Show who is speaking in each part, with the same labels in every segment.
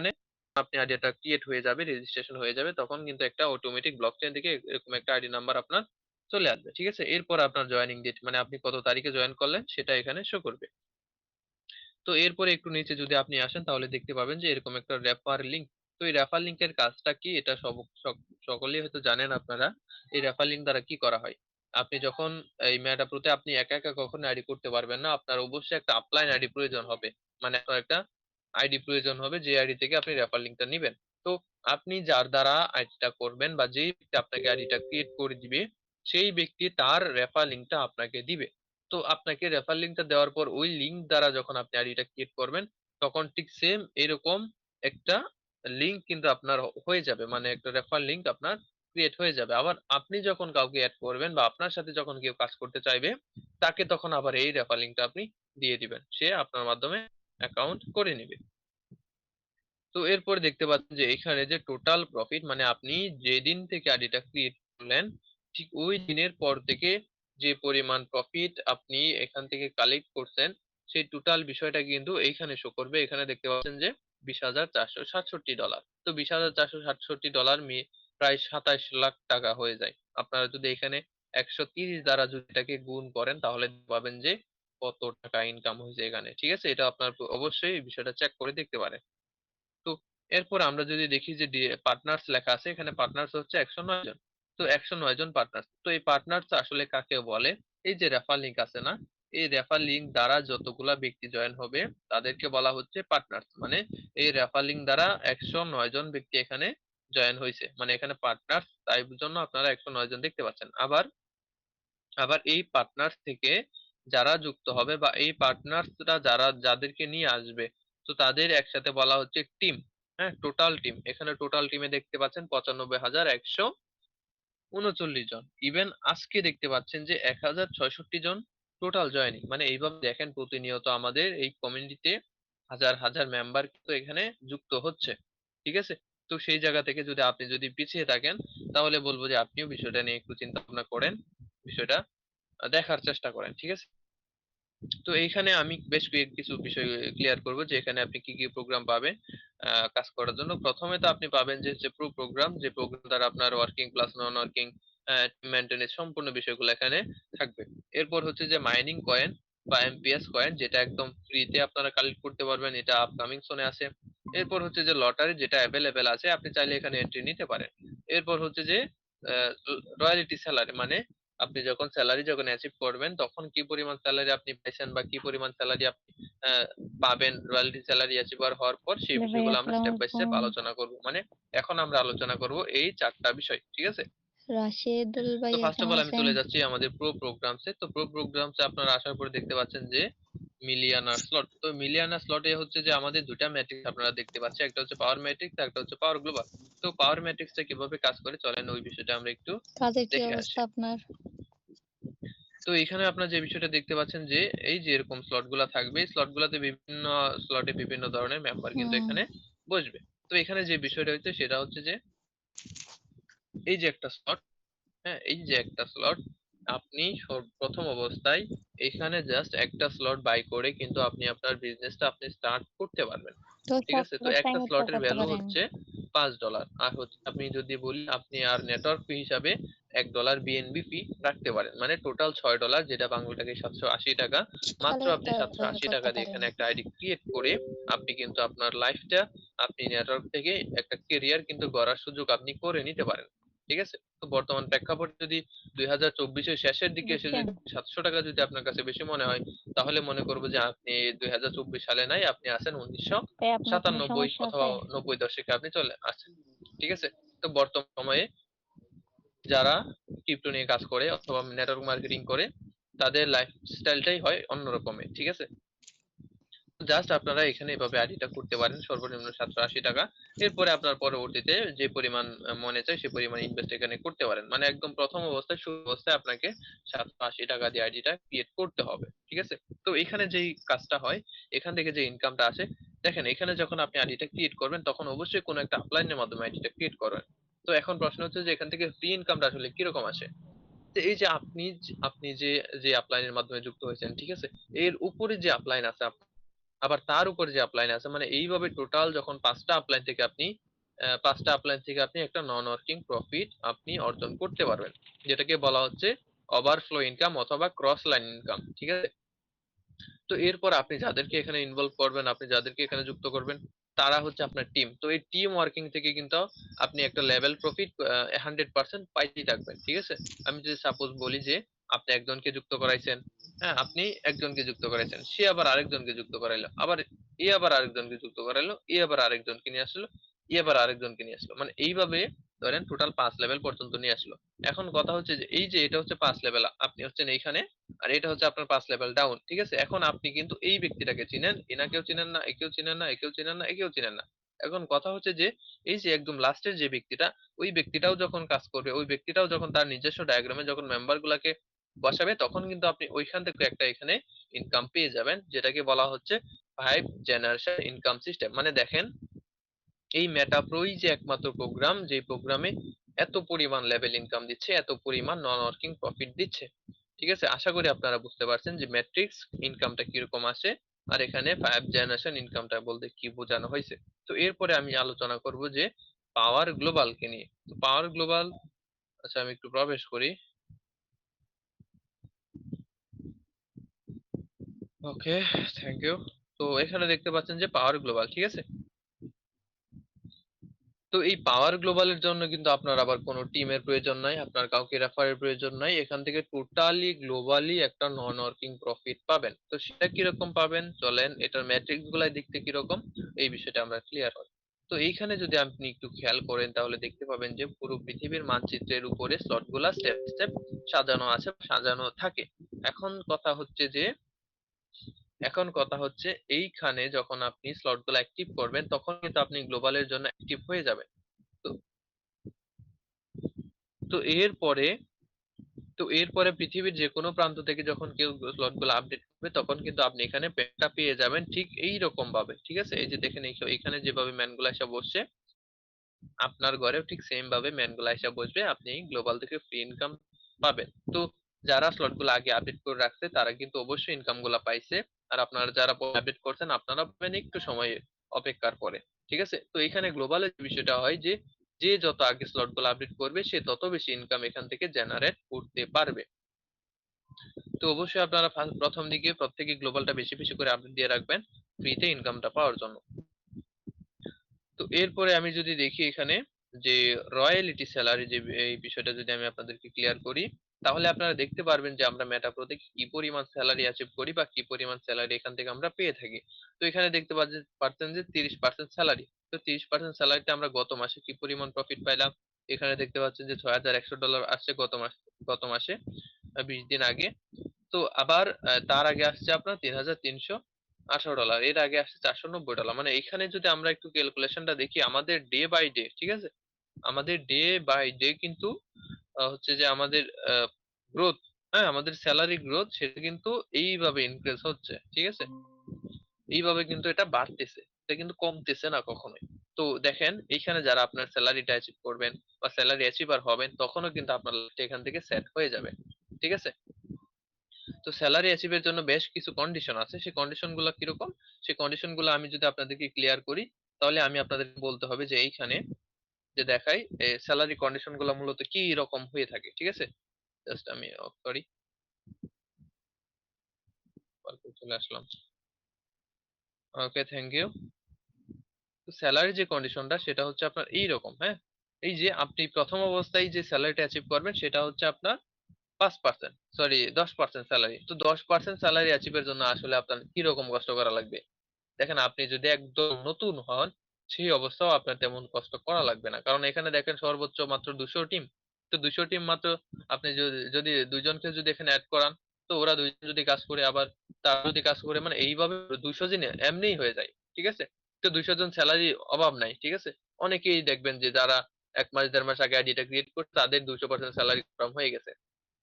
Speaker 1: এখানে আপনি আইডিটা ক্রিয়েট হয়ে যাবে রেজিস্ট্রেশন হয়ে যাবে, তখন কিন্তু একটা অটোমেটিক ব্লকচেন থেকে এরকম একটা আইডি নাম্বার আপনার চলে আসবে, ঠিক আছে? এরপর আপনার জয়েনিং ডেট মানে আপনি কত তারিখে জয়েন করলেন সেটা এখানে শো করবে। তো এরপরে একটু নিচে যদি আপনি আসেন, তাহলে দেখতে পাবেন যে এরকম একটা রেফার লিংক তো এই রেফার লিংকের কাজটা কি? এটা সব সকলেই হয়তো জানেন আপনারা, এই রেফার লিংক দ্বারা কি করা হয়? আপনি যখন এই মেটাপ্রোতে আপনি একা একা কখনো আইডি করতে পারবেন না, আপনার অবশ্যই একটা আপলাইন আইডি প্রয়োজন হবে। মানে আপনার একটা আইডি প্রয়োজন হবে, যে আইডি থেকে আপনি রেফার লিংকটা নেবেন। তো আপনি যার দ্বারা আইডিটা করবেন বা যেই আপনাকে আইডিটা ক্রিয়েট করে দিবে, সেই ব্যক্তি তার রেফার লিংকটা আপনাকে দিবে। তো আপনাকে রেফার লিংকটা দেওয়ার পর ওই লিংক দ্বারা যখন আপনি আইডিটা ক্রিয়েট করবেন, তখন ঠিক সেম এরকম একটা লিঙ্ক কিন্তু আপনার হয়ে যাবে। মানে একটা রেফার লিঙ্ক আপনার ক্রিয়েট হয়ে যাবে। আবার আপনি যখন কাউকে অ্যাড করবেন বা আপনার সাথে যখন কেউ কাজ করতে চাইবে, তাকে তখন আবার এই রেফার লিংকটা আপনি দিয়ে দিবেন। সে আপনার মাধ্যমে অ্যাকাউন্ট করে নেবে। তো এরপর দেখতে পাচ্ছেন যে এখানে যে টোটাল প্রফিট মানে আপনি যেদিন থেকে আইডিটা ক্রিয়েট করলেন, ঠিক ওই দিনের পর থেকে যে পরিমাণ প্রফিট আপনি এখান থেকে কালেক্ট করছেন, সেই টোটাল বিষয়টা কিন্তু এইখানে শো করবে। এখানে দেখতে পাচ্ছেন যে বিশ হাজার চারশো সাতষট্টি ডলার তো বিশ হাজার চারশো সাতষট্টি ডলার প্রায় সাতাশ লাখ টাকা হয়ে যায়। আপনারা যদি এখানে একশো তিরিশ দ্বারা যদি এটাকে গুণ করেন, তাহলে পাবেন যে কত টাকা ইনকাম হয়েছে এখানে, ঠিক আছে? এটা আপনার অবশ্যই বিষয়টা চেক করে দেখতে পারেন। তো এরপর আমরা যদি দেখি যে পার্টনার্স লেখা আছে, এখানে পার্টনার্স হচ্ছে একশো নয় জন। তো একশো নয় জন পার্টনার্স তো এই পার্টনার্স আসলে কাকে বলে? এই যে রেফার লিংক আছে না, এই রেফার লিংক দ্বারা যতগুলা ব্যক্তি জয়েন হবে, তাদেরকে বলা হচ্ছে পার্টনার্স মানে এই রেফার লিংক দ্বারা একশো নয় জন ব্যক্তি এখানে জয়েন হয়েছে। মানে এখানে পার্টনার্স তাই জন্য আপনারা একশো নয় জন দেখতে পাচ্ছেন। আবার আবার এই পার্টনার্স থেকে যারা যুক্ত হবে বা এই পার্টনার্সরা যারা, যাদেরকে নিয়ে আসবে, তো তাদের একসাথে বলা হচ্ছে টিম হ্যাঁ টোটাল টিম এখানে টোটাল টিমে দেখতে পাচ্ছেন পঁচানব্বই হাজার একশো উনচল্লিশ জন। ইভেন আজকে দেখতে পাচ্ছেন যে এক হাজার ছয়ষট্টি জন টোটাল জয়েনিং মানে এইভাবে দেখেন প্রতিনিয়ত আমাদের এই কমিউনিটিতে হাজার হাজার মেম্বার কিন্তু এখানে যুক্ত হচ্ছে। ঠিক আছে? তো সেই জায়গা থেকে যদি আপনি যদি পিছিয়ে থাকেন, তাহলে বলব যে আপনিও বিষয়টা নিয়ে একটু চিন্তা ভাবনা করেন। বিষয়টা দেখার চেষ্টা করেন, ঠিক আছে? তো এইখানে আমি বেশ কিছু বিষয় ক্লিয়ার করব যে এখানে আপনি কি কি প্রোগ্রাম পাবেন কাজ করার জন্য। প্রথমে তো আপনি পাবেন যে প্রো প্রোগ্রাম যে প্রোগ্রাম দ্বারা আপনার working plus non working maintenance সম্পূর্ণ বিষয়গুলো এখানে থাকবে। এরপর হচ্ছে যে মাইনিং কয়েন বা এমপিএস কয়েন যেটা একদম ফ্রিতে আপনারা কালেক্ট করতে পারবেন, এটা আপকামিং সোনে আছে। এরপর হচ্ছে যে লটারি যেটা অ্যাভেলেবেল আছে, আপনি চাইলে এখানে এন্ট্রি নিতে পারেন। এরপর হচ্ছে যে রয়্যালিটি স্যালারি মানে আপনি যখন স্যালারি যখন অ্যাচিভ করবেন তখন কি পরিমাণ স্যালারি আপনি পাইছেন বা কি পরিমাণ স্যালারি আপনি পাবেন রয়্যালটি স্যালারি অ্যাচিভ হওয়ার পর সেই বিষয়গুলো আমরা স্টেপ বাই স্টেপ আলোচনা করব। মানে এখন আমরা আলোচনা করব এই চারটা বিষয় ঠিক আছে?
Speaker 2: রাশেদুল ভাই
Speaker 1: তো ফার্স্ট অফ অল আমি চলে যাচ্ছি আমাদের প্রো প্রোগ্রামসে তো প্রো প্রোগ্রামসে আপনারা আসার পরে দেখতে পাচ্ছেন যে মিলিয়ানার স্লট তো মিলিয়ানার স্লটে হচ্ছে যে আমাদের দুটা ম্যাট্রিক্স আপনারা দেখতে পাচ্ছেন। একটা হচ্ছে পাওয়ার ম্যাট্রিক্স একটা হচ্ছে পাওয়ার গ্লোবাল তো পাওয়ার ম্যাট্রিক্সটা কীভাবে কাজ করে চলেন ওই বিষয়টা আমরা একটু
Speaker 2: কাজের কি অবস্থা আপনার?
Speaker 1: তো এখানে আপনারা যে বিষয়টা দেখতে পাচ্ছেন যে এই যে এরকম স্লটগুলা থাকবে স্লট গুলাতে বিভিন্ন স্লটে বিভিন্ন ধরনের মেম্বার কিন্তু এখানে বসবে। তো এখানে যে বিষয়টা হচ্ছে সেটা হচ্ছে যে এই যে একটা স্লট হ্যাঁ এই যে একটা স্লট আপনি প্রথম অবস্থায় এখানে জাস্ট একটা স্লট বাই করে কিন্তু আপনি আপনার বিজনেসটা আপনি স্টার্ট করতে পারবেন। ঠিক আছে? তো একটা স্লটের ভ্যালু হচ্ছে পাঁচ ডলার আর হচ্ছে আপনি যদি বলি আপনি আর নেটওয়ার্ক ফি হিসাবে এক ডলার বিএনবি ফি রাখতে পারেন। মানে টোটাল ছয় ডলার যেটা বাংলা টাকায় সাতশো আশি টাকা মাত্র আপনি সাতশো আশি টাকা দিয়ে এখানে একটা আইডি ক্রিয়েট করে আপনি কিন্তু আপনার লাইফটা আপনি নেটওয়ার্ক থেকে একটা কেরিয়ার কিন্তু গড়ার সুযোগ আপনি করে নিতে পারেন। ঠিক আছে? তো বর্তমান প্রেক্ষাপট যদি দুই হাজার চব্বিশের শেষের দিকে এসে যদি সাতশো টাকা যদি আপনার কাছে বেশি মনে হয় তাহলে মনে করব যে আপনি দুই হাজার চব্বিশ সালে নাই আপনি আছেন উনিশশো সাতানব্বই অথবা নব্বই দশকে আপনি চলে আসছেন। ঠিক আছে? তো বর্তমান সময়ে যারা ক্রিপ্টো নিয়ে কাজ করে অথবা নেটওয়ার্ক মার্কেটিং করে, তাদের লাইফস্টাইলটাই হয় অন্যরকমের ঠিক আছে? জাস্ট আপনারা এখানে এভাবে আইডিটা করতে পারেন, সর্বনিম্ন সাতশো আশি টাকা। এরপরে আপনার পরবর্তীতে যে পরিমাণ মনে চায় সে পরিমাণ ইনভেস্ট এখানে করতে পারেন। মানে একদম প্রথম অবস্থায়, শুরু অবস্থায় আপনাকে সাতশো আশি টাকা দিয়ে আইডিটা ক্রিয়েট করতে হবে, ঠিক আছে? তো এখানে যেই কাজটা হয়, এখান থেকে যে ইনকামটা আসে, দেখেন এখানে যখন আপনি আইডিটা ক্রিয়েট করবেন, তখন অবশ্যই কোনো একটা আপলাইনের মাধ্যমে আইডিটা ক্রিয়েট করবেন তো এখন প্রশ্ন হচ্ছে যে এখান থেকে ফ্রি ইনকামটা আসলে কীরকম আসে? তো এই যে আপনি আপনি যে যে আপলাইনের মাধ্যমে যুক্ত হয়েছেন, ঠিক আছে? এর উপরে যে আপলাইন আছে আবার তার উপর যে আপলাইন আছে মানে এইভাবে টোটাল যখন পাঁচটা আপলাইন থেকে আপনি পাঁচটা আপলাইন থেকে আপনি একটা নন ওয়ার্কিং প্রফিট আপনি অর্জন করতে পারবেন। যেটাকে বলা হচ্ছে ওভারফ্লো ইনকাম অথবা ক্রস লাইন ইনকাম ঠিক আছে? তো এরপর আপনি যাদেরকে এখানে ইনভলভ করবেন, আপনি যাদেরকে এখানে যুক্ত করবেন তারা হচ্ছে আপনার টিম তো এই টিম ওয়ার্কিং থেকে কিন্তু আপনি একটা লেভেল প্রফিট হান্ড্রেড পার্সেন্ট পাইতেই থাকবেন, ঠিক আছে? আমি যদি সাপোজ বলি যে, আপনি একজনকে যুক্ত করাইছেন হ্যাঁ আপনি একজনকে যুক্ত করাইছেন, সে আবার আরেকজনকে যুক্ত করাইলো, আবার এ আবার আরেকজনকে যুক্ত করাইলো, এ আবার আরেকজনকে নিয়ে আসলো, এ আবার আরেকজনকে নিয়ে আসলো। মানে এইভাবে ধরেন টোটাল পাঁচ লেভেল পর্যন্ত নিয়ে আসলো। এখন কথা হচ্ছে যে, এই যে এটা হচ্ছে পাঁচ লেভেল আপনি হচ্ছেন এইখানে আর এটা হচ্ছে আপনার পাঁচ লেভেল ডাউন ঠিক আছে? এখন আপনি কিন্তু এই ব্যক্তিটাকে চিনেন, এনাকেও চিনেন না, একেও চিনেন না, একেও চিনেন না, একেও চিনেন না। এখন কথা হচ্ছে যে, এই যে একদম লাস্টের যে ব্যক্তিটা, ওই ব্যক্তিটাও যখন কাজ করবে, ওই ব্যক্তিটাও যখন তার নিজস্ব ডায়াগ্রামে যখন মেম্বার গুলাকে বসাবে, তখন কিন্তু আপনি ওইখান থেকে একটা এখানে ইনকাম পেয়ে যাবেন, যেটাকে বলা হচ্ছে ফাইভ জেনারেশন ইনকাম সিস্টেম মানে দেখেন, এই মেটাপ্রোই যে একমাত্র প্রোগ্রাম যে প্রোগ্রামে এত পরিমাণ লেভেল ইনকাম দিচ্ছে, এত পরিমাণ নন ওয়ার্কিং প্রফিট দিচ্ছে। ঠিক আছে? আশা করি আপনারা বুঝতে পারছেন যে ম্যাট্রিক্স ইনকামটা কীরকম আসে আর এখানে ফাইভ জেনারেশন ইনকামটা বলতে কি বোঝানো হয়েছে। তো এরপরে আমি আলোচনা করব যে পাওয়ার গ্লোবাল কে নিয়ে। তো পাওয়ার গ্লোবাল আচ্ছা আমি একটু প্রবেশ করি। ওকে থ্যাংক ইউ তো এখানে দেখতে পাচ্ছেন যে পাওয়ার গ্লোবাল ঠিক আছে? তো এই পাওয়ার গ্লোবালের জন্য কিন্তু আপনার আবার কোনো টিমের প্রয়োজন নাই, আপনার কাউকে রেফারের প্রয়োজন নাই। এখান থেকে টোটালি গ্লোবালি একটা নন ওয়ার্কিং প্রফিট পাবেন। তো সেটা কীরকম পাবেন? চলেন, এটার ম্যাট্রিক্স গুলাই দেখতে কীরকম? এই বিষয়টা আমরা ক্লিয়ার হয়। তো এইখানে যদি আপনি একটু খেয়াল করেন, তাহলে দেখতে পাবেন যে পুরো পৃথিবীর মানচিত্রের উপরে স্লটগুলা স্টেপ স্টেপ সাজানো আছে, সাজানো থাকে। এখন কথা হচ্ছে যে এখন কথা হচ্ছে এইখানে যখন আপনি স্লটগুলো অ্যাক্টিভ করবেন, তখন কিন্তু আপনি গ্লোবালের জন্য অ্যাক্টিভ হয়ে যাবেন। তো এরপরে তো এরপরে পৃথিবীর যে কোনো প্রান্ত থেকে যখন কেউ স্লটগুলো আপডেট করবে, তখন কিন্তু আপনি এখানে পেটা পেয়ে যাবেন ঠিক এই রকম ভাবে, ঠিক আছে? এই যে দেখেন এখানে যেভাবে ম্যানগুলো এসে বসছে, আপনার ঘরেও ঠিক সেম ভাবে ম্যানগুলো এসে বসবে, আপনি গ্লোবাল থেকে ফ্রি ইনকাম পাবেন। তো যারা স্লটগুলো আগে আপডেট করে রাখছে, তারা কিন্তু অবশ্যই ইনকামগুলা পাইছে। আর আপনারা যারা আপডেট করছেন, আপনারা পাবেন একটু সময় অপেক্ষার পরে, ঠিক আছে? তো এখানে গ্লোবালের বিষয়টা হয় যে যে যত আগে স্লটগুলো আপডেট করবে, সে তত বেশি ইনকাম এখান থেকে জেনারেট করতে পারবে। তো অবশ্যই আপনারা প্রথম দিকে প্রত্যেকে গ্লোবালটা বেশি বেশি করে আপডেট দিয়ে রাখবেন ফ্রিতে ইনকামটা পাওয়ার জন্য। তো এরপরে আমি যদি দেখি এখানে যে রয়্যালিটি স্যালারি যে, এই বিষয়টা যদি আমি আপনাদেরকে ক্লিয়ার করি তাহলে আপনারা দেখতে পারবেন যে আমরা মেটাপ্রোতে কি পরিমাণ স্যালারি অ্যাচিভ করি বা কি পরিমাণ স্যালারি এখান থেকে আমরা পেয়ে থাকি। তো এখানে দেখতে পাচ্ছেন যে তিরিশ পার্সেন্ট স্যালারি তো তিরিশ পার্সেন্ট স্যালারিতে আমরা গত মাসে কি পরিমাণ প্রফিট পাইলাম? এখানে দেখতে পাচ্ছেন যে ছয় হাজার একশো ডলার আসছে গত মাস, গত মাসে বিশ দিন আগে। তো আবার তার আগে আসছে আপনার তিন হাজার তিনশো আঠারো ডলার এর আগে আসছে চারশো নব্বই ডলার মানে এখানে যদি আমরা একটু ক্যালকুলেশনটা দেখি, আমাদের ডে বাই ডে ঠিক আছে? আমাদের ডে বাই ডে কিন্তু হচ্ছে যে আমাদের গ্রোথ হ্যাঁ আমাদের স্যালারি গ্রোথ সেটা কিন্তু এইভাবে ইনক্রিজ হচ্ছে, ঠিক আছে? এইভাবে কিন্তু এটা বাড়তেছে, এটা কিন্তু কমতেছে না কখনোই। তো দেখেন, এইখানে যারা আপনার স্যালারিটা অ্যাচিভ করবেন বা স্যালারি অ্যাচিভার হবেন, তখনও কিন্তু আপনার লাইফটা এখান থেকে সেট হয়ে যাবে, ঠিক আছে? তো স্যালারি অ্যাচিভের জন্য বেশ কিছু কন্ডিশন আছে। সেই কন্ডিশনগুলো কীরকম? সেই কন্ডিশনগুলো আমি যদি আপনাদেরকে ক্লিয়ার করি, তাহলে আমি আপনাদেরকে বলতে হবে যে এইখানে যে দেখাই স্যালারি কন্ডিশনগুলো মূলত কি রকম হয়ে থাকে, ঠিক আছে? জাস্ট আমি করি। চলে আসলাম। ওকে থ্যাংক ইউ স্যালারি যে কন্ডিশনটা সেটা হচ্ছে আপনার এই রকম হ্যাঁ? এই যে আপনি প্রথম অবস্থায় যে স্যালারিটা অ্যাচিভ করবেন, সেটা হচ্ছে আপনার পাঁচ পার্সেন্ট সরি দশ পার্সেন্ট স্যালারি তো দশ পার্সেন্ট স্যালারি অ্যাচিভের জন্য আসলে আপনার কি রকম কষ্ট করা লাগবে? দেখেন, আপনি যদি একদম নতুন হন সেই অবস্থাও আপনার তেমন কষ্ট করা লাগবে না। কারণ এখানে দেখেন সর্বোচ্চ মাত্র দুশো টিম। তো দুশো টিম মাত্র আপনি যদি দুইজনকে যদি এখানে অ্যাড করান, তো ওরা দুইজন যদি কাজ করে, আবার তারা যদি কাজ করে মানে এইভাবে দুইশো দিনে এমনিই হয়ে যায়, ঠিক আছে? তো দুইশো জন স্যালারি অভাব নাই, ঠিক আছে? অনেকেই দেখবেন যে যারা এক মাস, দেড় মাস আগে আইডিটা ক্রিয়েট করছে, তাদের দুইশো পার্সেন্ট স্যালারি কনফার্ম হয়ে গেছে।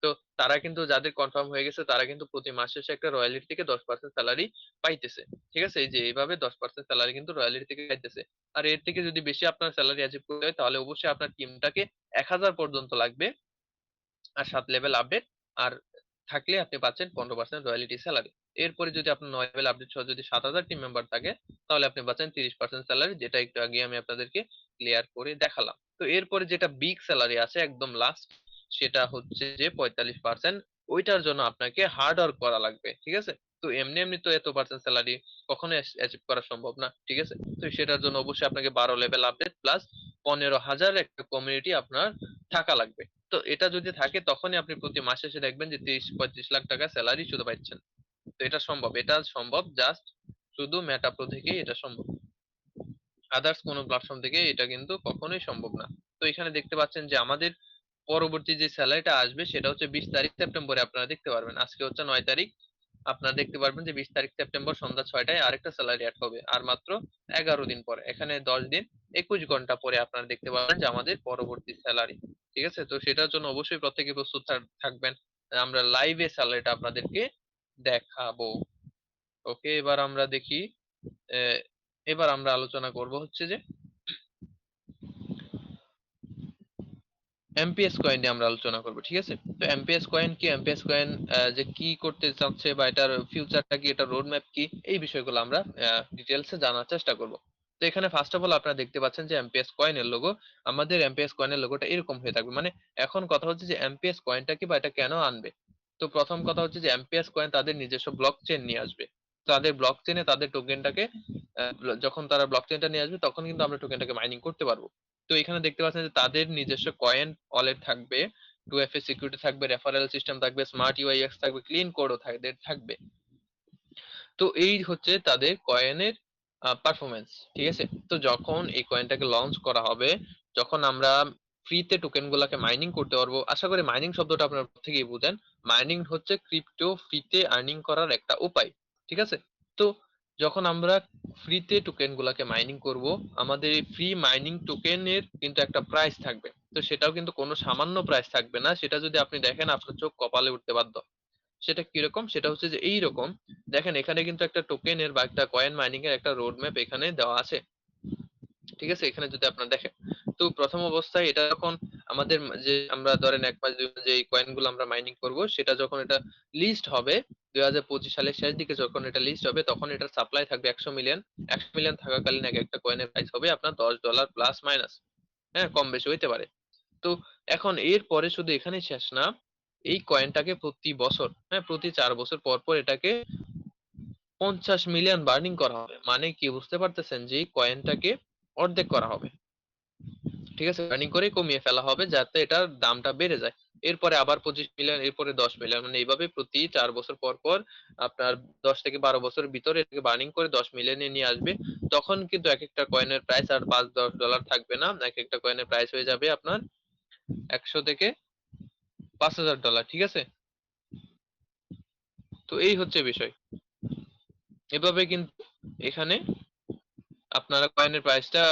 Speaker 1: তো তারা কিন্তু যাদের কনফার্ম হয়ে গেছে, তারা কিন্তু প্রতি মাসে শেষে একটা রয়্যালিটি থেকে দশ পার্সেন্ট স্যালারি পাইতেছে। ঠিক আছে? এই যে এইভাবে দশ পার্সেন্ট স্যালারি কিন্তু রয়্যালিটি থেকে পাইতেছে। আর এর থেকে যদি বেশি আপনার স্যালারি অ্যাচিভ করতে হয়, তাহলে অবশ্যই আপনার টিমটাকে এক হাজার পর্যন্ত লাগবে। আর সাত লেভেল আপডেট আর থাকলে আপনি পাচ্ছেন পনেরো পার্সেন্ট রয়্যালিটি স্যালারি এরপরে যদি আপনার নয় লেভেল আপডেট সহ যদি সাত হাজার টিম মেম্বার থাকে, তাহলে আপনি পাচ্ছেন তিরিশ পার্সেন্ট স্যালারি যেটা একটু আগে আমি আপনাদেরকে ক্লিয়ার করে দেখালাম। তো এরপরে যেটা বিগ স্যালারি আছে, একদম লাস্ট সেটা হচ্ছে যে পঁয়তাল্লিশ পার্সেন্ট ওইটার জন্য আপনাকে হার্ড ওয়ার্ক করা লাগবে, ঠিক আছে? তো এমনি এমনি তো এত পার্সেন্ট স্যালারি কখনো অ্যাচিভ করা সম্ভব না, ঠিক আছে? তো সেটার জন্য অবশ্যই আপনাকে বারো লেভেল আপডেট প্লাস পনেরো হাজার একটা কমিউনিটি আপনার থাকা লাগবে। তো এটা যদি থাকে, তখনই আপনি প্রতি মাসে এসে দেখবেন যে তিরিশ, পঁয়ত্রিশ লাখ টাকা স্যালারি শুধু পাচ্ছেন। তো এটা সম্ভব এটা সম্ভব জাস্ট শুধু মেটাপ্রো থেকে এটা সম্ভব। আদার্স কোনো প্ল্যাটফর্ম থেকে এটা কিন্তু কখনোই সম্ভব না। তো এখানে দেখতে পাচ্ছেন যে আমাদের পরবর্তী যে স্যালারিটা আসবে, সেটা হচ্ছে বিশ তারিখ সেপ্টেম্বরে আপনারা দেখতে পারবেন। আজকে হচ্ছে নয় তারিখ। আপনারা দেখতে পারবেন যে বিশ তারিখ সেপ্টেম্বর সন্ধ্যা ছয়টায় আরেকটা স্যালারি অ্যাড হবে, আর মাত্র এগারো দিন পরে। এখানে দশ দিন, একুশ ঘণ্টা পরে আপনারা দেখতে পাবেন যে আমাদের পরবর্তী স্যালারি ঠিক আছে? তো সেটার জন্য অবশ্যই প্রত্যেকে প্রস্তুত থাকবেন। আমরা লাইভে স্যালারিটা আপনাদেরকে দেখাবো। ওকে এবার আমরা দেখি এবার আমরা আলোচনা করব হচ্ছে যে এমপিএস কয়েন নিয়ে আমরা আলোচনা করব, ঠিক আছে? তো এমপিএস কয়েন কি? এমপিএস কয়েন যে কি করতে চাচ্ছে বা এটার ফিউচারটা কি, এটার রোড ম্যাপ কি, এই বিষয়গুলো আমরা ডিটেলসে জানার চেষ্টা করব। তো এখানে ফার্স্ট অফ অল আপনারা দেখতে পাচ্ছেন যে এমপিএস কয়েনের লোগো আমাদের এমপিএস কয়েনের লোগোটা এরকম হয়ে থাকবে। মানে এখন কথা হচ্ছে যে এমপিএস কয়েনটা কি বা এটা কেন আনবে? তো প্রথম কথা হচ্ছে যে এমপিএস কয়েন তাদের নিজস্ব ব্লক চেন নিয়ে আসবে। তাদের ব্লক চেনে তাদের টোকেনটাকে যখন তারা ব্লক চেনটা নিয়ে আসবে, তখন কিন্তু আমরা টোকেনটাকে মাইনিং করতে পারব। তো এখানে দেখতে পাচ্ছেন যে তাদের নিজস্ব কয়েন ওয়ালেট থাকবে টু এফ এ সিকিউরিটি থাকবে রেফারেল সিস্টেম থাকবে স্মার্ট ইউআইএক্স থাকবে ক্লিন কোডও থাকবে থাকবে। তো এই হচ্ছে তাদের কয়েনের পারফরমেন্স ঠিক আছে? তো যখন এই কয়েনটাকে লঞ্চ করা হবে, যখন আমরা ফ্রিতে টোকেন গুলাকে মাইনিং করতে পারব, আশা করি মাইনিং শব্দটা আপনার থেকেই বুঝেন। মাইনিং হচ্ছে ক্রিপ্টো ফ্রিতে আর্নিং করার একটা উপায়, ঠিক আছে? তো যখন আমরা ফ্রিতে টোকেন গুলাকে মাইনিং করব, আমাদের এই ফ্রি মাইনিং টোকেনের কিন্তু একটা প্রাইস থাকবে। তো সেটাও কিন্তু কোনো সামান্য প্রাইস থাকবে না। সেটা যদি আপনি দেখেন, আপনার চোখ কপালে উঠতে বাধ্য। সেটা কীরকম? সেটা হচ্ছে যে এইরকম। দেখেন, এখানে কিন্তু একটা টোকেনের বা একটা কয়েন মাইনিং এর একটা রোড ম্যাপ এখানে দেওয়া আছে। ঠিক আছে? এখানে যদি আপনারা দেখেন, তো প্রথম অবস্থায় এটা যখন আমাদের যে আমরা ধরেন এক দুই যে কয়েনগুলো আমরা মাইনিং করব, সেটা যখন এটা লিস্ট হবে, দুই হাজার পঁচিশ সালের শেষ দিকে যখন এটা লিস্ট হবে, তখন এটার সাপ্লাই থাকবে একশো মিলিয়ন একশো মিলিয়ন থাকাকালীন এক একটা কয়েনের প্রাইস হবে আপনার দশ ডলার প্লাস মাইনাস হ্যাঁ কম বেশি হইতে পারে। তো এখন এর পরে শুধু এখানেই শেষ না, এই কয়েনটাকে প্রতি বছর হ্যাঁ প্রতি চার বছর পর পর এটাকে পঞ্চাশ মিলিয়ন বার্নিং করা হবে। মানে কি, বুঝতে পারতেছেন যে কয়েনটাকে অর্ধেক করা হবে। ঠিক আছে? রানিং করে কমিয়ে ফেলা হবে যাতে এটার দামটা বেড়ে যায়। এরপরে আবার পঁচিশ মিলিয়ন এরপরে দশ মিলিয়ন মানে এইভাবে প্রতি চার বছর পর পর আপনার দশ থেকে বারো বছরের ভিতরে এটাকে বার্নিং করে দশ মিলিয়নে নিয়ে আসবে। তখন কিন্তু এক একটা কয়েনের প্রাইস আর পাঁচ, দশ ডলার থাকবে না। এক একটা কয়েনের প্রাইস হয়ে যাবে আপনার একশো থেকে পাঁচ হাজার ডলার ঠিক আছে? তো এই হচ্ছে বিষয়। এভাবে কিন্তু এখানে আপনারা কয়েনের প্রাইসটা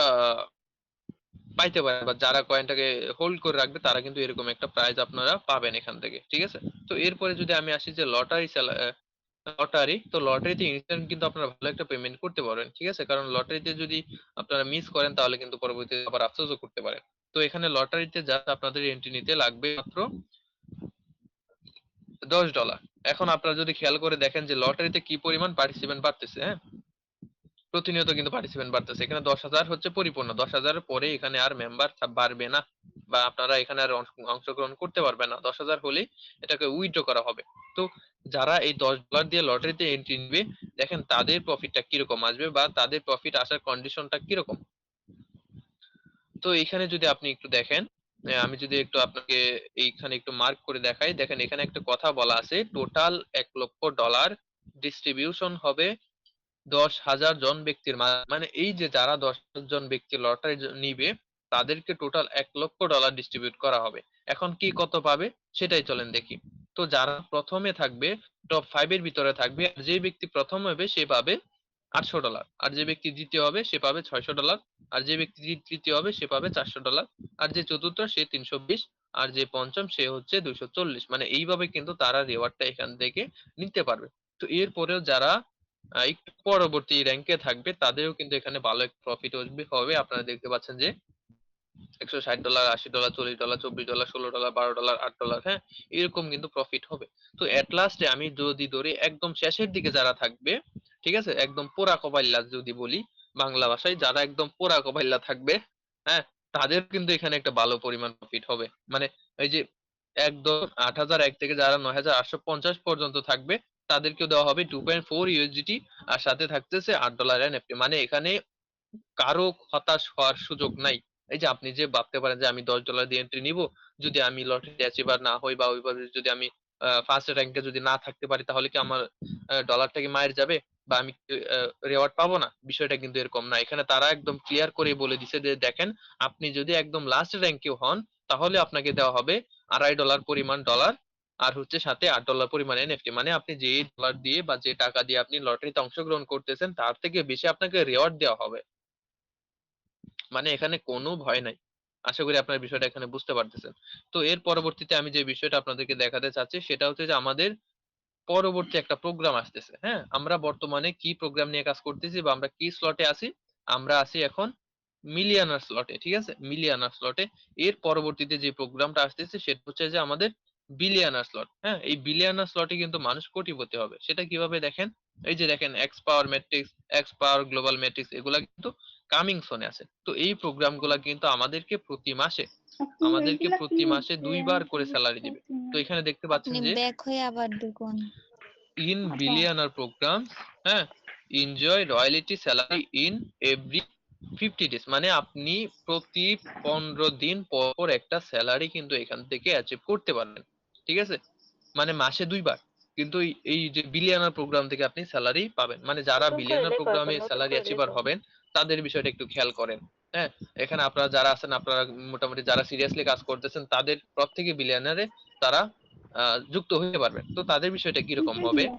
Speaker 1: পাইতে পারেন বা যারা কয়েনটাকে হোল্ড করে রাখবে, তারা কিন্তু এরকম একটা প্রাইজ আপনারা পাবেন এখান থেকে, ঠিক আছে? তো এরপরে যদি আমি আসি যে লটারি লটারি তো লটারিতে ইনস্ট্যান্ট কিন্তু আপনারা ভালো একটা পেমেন্ট করতে পারবেন ঠিক আছে? কারণ লটারিতে যদি আপনারা মিস করেন, তাহলে কিন্তু পরবর্তীতে আবার আফসোসও করতে পারেন। তো এখানে লটারিতে যা আপনাদের এন্ট্রি নিতে লাগবে মাত্র দশ ডলার এখন আপনারা যদি খেয়াল করে দেখেন যে লটারিতে কি পরিমাণ পার্টিসিপেন্ট বাড়তেছে হ্যাঁ? প্রতিনিয়ত কিন্তু পার্টিসিপেন্ট বাড়তেছে। এখানে দশ হাজার হচ্ছে পরিপূর্ণ। দশ হাজারের পরে এখানে আর মেম্বার বাড়বে না বা আপনারা এখানে আর অংশগ্রহণ করতে পারবেন না। দশ হাজার হলেই এটাকে উইথড্র করা হবে। তো যারা এই দশ ডলার দিয়ে লটারিতে এন্ট্রি নিবে, দেখেন তাদের প্রফিটটা কীরকম আসবে বা তাদের প্রফিট আসার কন্ডিশনটা কীরকম? তো এখানে যদি আপনি একটু দেখেন আমি যদি একটু আপনাকে এইখানে একটু মার্ক করে দেখাই। দেখেন এখানে একটা কথা বলা আছে টোটাল এক লক্ষ ডলার ডিস্ট্রিবিউশন হবে দশ হাজার জন ব্যক্তির মানে এই যে যারা দশ জন ব্যক্তি লটারি নিবে, তাদেরকে টোটাল এক লক্ষ ডলার ডিস্ট্রিবিউট করা হবে। এখন কি কত পাবে, সেটাই চলেন দেখি। তো যারা প্রথমে থাকবে টপ ফাইভ এর ভিতরে থাকবে, আর যে ব্যক্তি প্রথম হবে, সে পাবে আটশো ডলার আর যে ব্যক্তি দ্বিতীয় হবে, সে পাবে ছয়শো ডলার আর যে ব্যক্তি তৃতীয় হবে, সে পাবে চারশো ডলার আর যে চতুর্থ, সে তিনশো বিশ। আর যে পঞ্চম, সে হচ্ছে দুইশো চল্লিশ। মানে এইভাবে কিন্তু তারা রেওয়ার্ডটা এখান থেকে নিতে পারবে। তো এরপরেও যারা একটু পরবর্তী র্যাঙ্কে থাকবে, তাদেরও কিন্তু এখানে ভালো একটা প্রফিট হবে। আপনারা দেখতে পাচ্ছেন যে একশো ষাট ডলার আশি ডলার চল্লিশ ডলার চব্বিশ ডলার ষোলো ডলার বারো ডলার আট ডলার হ্যাঁ এরকম কিন্তু প্রফিট হবে। তো এট লাস্টে আমি যদি ধরি, একদম শেষের দিকে যারা থাকবে, ঠিক আছে, একদম পোড়া কপাইল্লা যদি বলি বাংলা ভাষায়, যারা একদম পোড়া কপাইল্লা থাকবে হ্যাঁ তাদের কিন্তু এখানে একটা ভালো পরিমাণ প্রফিট হবে। মানে এই যে একদম আট হাজার এক থেকে যারা নয় হাজার আটশো পঞ্চাশ পর্যন্ত থাকবে তাদেরকেও দেওয়া হবে টু পয়েন্ট ফোর ইউএসডিটি আর সাথে থাকতেছে আট ডলার এনএফটি মানে এখানে কারও হতাশ হওয়ার সুযোগ নাই। এই যে আপনি যে ভাবতে পারেন যে আমি দশ ডলার দিয়ে এন্ট্রি নিব, যদি আমি লটারি অ্যাচিভার না হই বা ওইভাবে যদি আমি ফার্স্ট র্যাঙ্কে যদি না থাকতে পারি তাহলে কি আমার ডলারটা কি মায়ের যাবে বা আমি রেওয়ার্ড পাবো না? বিষয়টা কিন্তু এরকম না। এখানে তারা একদম ক্লিয়ার করে বলে দিছে যে দেখেন, আপনি যদি একদম লাস্ট র্যাঙ্কে হন তাহলে আপনাকে দেওয়া হবে আড়াই ডলার পরিমাণ ডলার আর হচ্ছে সাথে আট ডলার পরিমাণ এনএফটি মানে আপনি যে ডলার দিয়ে বা যে টাকা দিয়ে আপনি লটারিতে অংশগ্রহণ করতেছেন, তার থেকে বেশি আপনাকে রেওয়ার্ড দেওয়া হবে। মানে এখানে কোনো ভয় নাই। আশা করি আপনার বিষয়টা এখানে বুঝতে পারতেছেন। তো এর পরবর্তীতে আমি যে বিষয়টা আপনাদেরকে দেখাতে চাচ্ছি, সেটা হচ্ছে যে আমাদের পরবর্তী একটা প্রোগ্রাম আসতেছে। হ্যাঁ আমরা বর্তমানে কি প্রোগ্রাম নিয়ে কাজ করতেছি বা আমরা কি স্লটে আছি? আমরা আছি এখন মিলিয়নার স্লটে ঠিক আছে? মিলিয়ানার স্লটে এর পরবর্তীতে যে প্রোগ্রামটা আসতেছে, সেটা হচ্ছে যে আমাদের বিলিয়নার স্লট হ্যাঁ? এই বিলিয়নার স্লটে কিন্তু মানুষ কোটিপতি হবে। সেটা কীভাবে দেখেন? এই যে দেখেন X power matrix X power global matrix এগুলা কিন্তু কামিং সোনে আছে। তো এই প্রোগ্রামগুলা কিন্তু আমাদেরকে প্রতি মাসে আমাদেরকে প্রতি মাসে দুইবার করে স্যালারি দিবে। তো এখানে দেখতে পাচ্ছেন যে
Speaker 2: ব্যাক হয়ে আবার ঢুকুন
Speaker 1: in billionaire programs হ্যাঁ? Enjoy royalty salary in every fifty days মানে আপনি প্রতি পনেরো দিন পর পর একটা স্যালারি কিন্তু এখান থেকে অ্যাচিভ করতে পারবেন। ঠিক আছে? মানে মাসে দুইবার। কিন্তু এই- যে বিলিয়ানার প্রোগ্রাম থেকে আপনি স্যালারি পাবেন। মানে যারা বিলিয়নার প্রোগ্রামে স্যালারি অ্যাচিভার হবেন তাদের বিষয়টা একটু খেয়াল করেন। হ্যাঁ? এখানে আপনারা যারা আছেন আপনারা মোটামুটি যারা সিরিয়াসলি কাজ করতেছেন তাদের প্রত্যেকে বিলিয়ানারে তারা আহ, যুক্ত হতে পারবেন। তো তাদের বিষয়টা কীরকম হবে?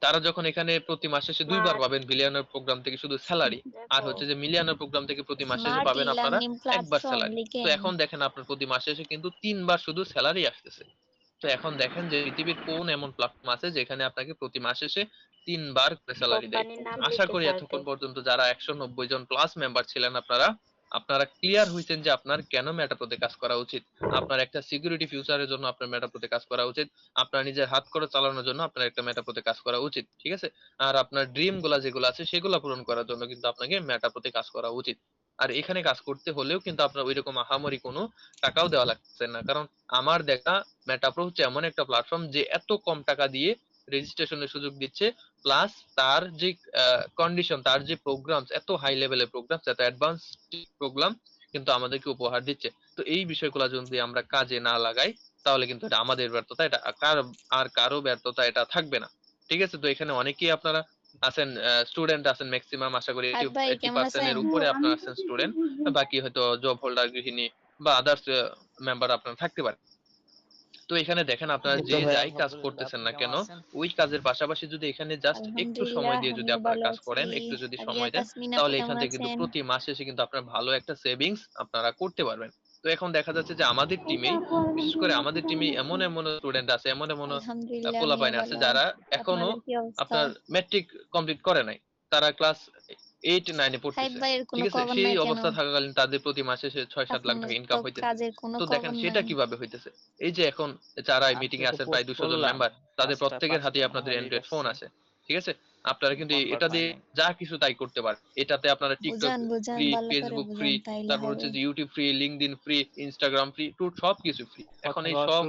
Speaker 1: তারা যখন এখানে প্রতি মাসে দুইবার পাবেন বিলিয়ানার প্রোগ্রাম থেকে শুধু স্যালারি আর হচ্ছে যে মিলিয়নার প্রোগ্রাম থেকে প্রতি মাসে শেষে পাবেন আপনারা একবার স্যালারি তো এখন দেখেন আপনার প্রতি মাসে এসে কিন্তু তিনবার শুধু স্যালারি আসতেছে। তো এখন দেখেন যে পৃথিবীর কোন এমন প্ল্যাটফর্ম আছে যেখানে আপনাকে প্রতি মাসে এসে তিনবার স্যালারি দেয়। আশা করি এতক্ষণ পর্যন্ত যারা একশো নব্বই জন প্লাস মেম্বার ছিলেন আপনারা আপনারা ক্লিয়ার হয়েছেন যে আপনার কেন মেটাপ্রোতে কাজ করা উচিত? আপনার একটা সিকিউরিটি ফিউচারের জন্য আপনার মেটাপ্রোতে কাজ করা উচিত। আপনার নিজের হাত করে চালানোর জন্য আপনার একটা মেটাপ্রোতে কাজ করা উচিত, ঠিক আছে? আর আপনার ড্রিমগুলা যেগুলো আছে, সেগুলো পূরণ করার জন্য কিন্তু আপনাকে মেটাপ্রোতে কাজ করা উচিত। আর এখানে কাজ করতে হলেও কিন্তু আপনার ওইরকম আহামরি কোনো টাকাও দেওয়া লাগছে না। কারণ আমার দেখা মেটাপ্রো হচ্ছে এমন একটা প্ল্যাটফর্ম যে এত কম টাকা দিয়ে রেজিস্ট্রেশনের সুযোগ দিচ্ছে প্লাস তার যে কন্ডিশন তার যে প্রোগ্রাম এত হাই লেভেলের প্রোগ্রাম এত অ্যাডভান্স প্রোগ্রাম কিন্তু আমাদেরকে উপহার দিচ্ছে। তো এই বিষয়গুলো যদি আমরা কাজে না লাগাই তাহলে কিন্তু এটা আমাদের ব্যর্থতা এটা কার আর কারও ব্যর্থতা এটা থাকবে না। ঠিক আছে? তো এখানে অনেকেই আপনারা আছেন স্টুডেন্ট আছেন ম্যাক্সিমাম আশা করি এইটি পার্সেন্টের উপরে আপনারা আছেন স্টুডেন্ট বাকি হয়তো জব হোল্ডার গৃহিণী বা আদার্স মেম্বার আপনারা থাকতে পারে তো এখানে দেখেন আপনারা যে যাই কাজ করতেছেন না কেন ওই কাজের পাশাপাশি যদি এখানে জাস্ট একটু সময় দিয়ে যদি আপনারা কাজ করেন একটু যদি সময় দেন তাহলে এখান থেকে কিন্তু প্রতি মাসে এসে কিন্তু আপনার ভালো একটা সেভিংস আপনারা করতে পারবেন। তো এখন দেখা যাচ্ছে যে আমাদের টিমেই বিশেষ করে আমাদের টিমে এমন এমন স্টুডেন্ট আছে এমন এমন পোলাপাইন আছে যারা এখনও আপনার ম্যাট্রিক কমপ্লিট করে নাই। তারা ক্লাস এইট নাইনে পড়তেছে। ঠিক আছে? সেই অবস্থা থাকাকালীন তাদের প্রতি মাসে সে ছয় সাত লাখ টাকা ইনকাম হইতেছে। তো দেখেন সেটা কীভাবে হইতেছে? এই যে এখন যারা মিটিং এ
Speaker 3: আছে
Speaker 1: আছেন প্রায় দুশো জন। মেম্বার তাদের প্রত্যেকের হাতে আপনাদের অ্যান্ড্রয়েড ফোন আছে। ঠিক আছে? আপনারা কিন্তু এটা দিয়ে যা কিছু তাই করতে পারেন। এটাতে আপনারা টিকটক ফ্রি ফেসবুক ফ্রি তারপর হচ্ছে যে YouTube free LinkedIn free Instagram free two সব কিছু ফ্রি এখন এই সব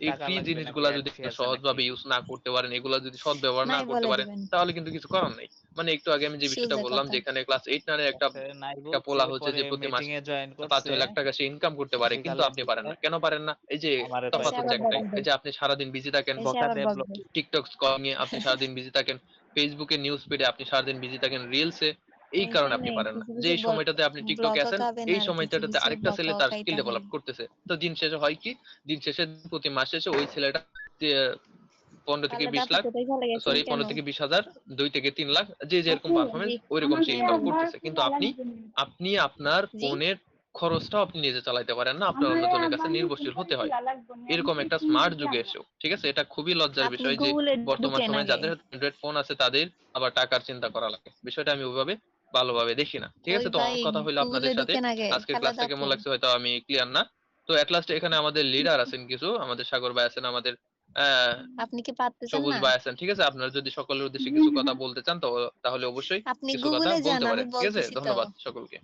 Speaker 1: এই ফ্রি জিনিসগুলা যদি সহজভাবে ইউজ না করতে পারেন এগুলা যদি সৎ ব্যবহার না করতে পারেন তাহলে কিন্তু কিছু করার নেই। মানে একটু আগে আমি যে বিষয়টা বললাম
Speaker 2: কথা।
Speaker 1: যেখানে ক্লাস এইট নাইনের একটা একটা পোলা হচ্ছে যে প্রতি মাসে
Speaker 3: meeting এ join
Speaker 1: পাঁচ ছয় লাখ টাকা সে ইনকাম করতে পারে কিন্তু আপনি পারেন না। কেন পারেন না? এই যে তফাৎ হচ্ছে এই যে আপনি সারাদিন বিজি থাকেন। টিকটক স্ক্রলিং এ আপনি সারাদিন বিজি থাকেন ফেসবুকে নিউজ ফিডে আপনি সারাদিন বিজি থাকেন রিলসে এই কারণে আপনি পারেন না। যে সময়টাতে আপনি টিকটকে আছেন এই সময়টাতে আরেকটা ছেলে তার স্কিল ডেভেলপ করতেছে। তো দিন শেষে হয় কি দিন শেষে প্রতি মাস শেষে ওই ছেলেটা পনেরো থেকে বিশ লাখ সরি পনেরো থেকে বিশ হাজার দুই থেকে তিন লাখ যে যেরকম পারফরমেন্স ওই রকম সে ইনকাম করতেছে। কিন্তু আপনি আপনি আপনার ফোনের খরচটাও আপনি নিজে চালাইতে পারেন না আপনার অন্যজনের কাছে নির্ভরশীল হতে হয়। এরকম একটা স্মার্ট যুগে এসেও ঠিক আছে? এটা খুবই লজ্জার বিষয় যে বর্তমান সময়ে। যাদের অ্যান্ড্রয়েড ফোন আছে তাদের আবার টাকার চিন্তা করা লাগে। বিষয়টা আমি ওইভাবে ভালোভাবে দেখি না ঠিক আছে? তো অনেক কথা হইল আপনাদের সাথে। আজকের
Speaker 2: খেলা
Speaker 1: ক্লাসটা কেমন লাগছে হয়তো আমি ক্লিয়ার না। তো এট লাস্ট এখানে আমাদের লিডার আছেন কিছু আমাদের সাগর ভাই আছেন আমাদের আহ
Speaker 2: আপনি কি পারতেছেন
Speaker 1: সবুজ
Speaker 2: না?
Speaker 1: ভাই আছেন ঠিক আছে? আপনারা যদি সকলের উদ্দেশ্যে কিছু কথা বলতে চান তো তাহলে অবশ্যই
Speaker 2: আপনি
Speaker 1: কিছু কথা
Speaker 2: গুগলে যান
Speaker 1: বলতে পারেন ঠিক আছে? ধন্যবাদ সকলকে।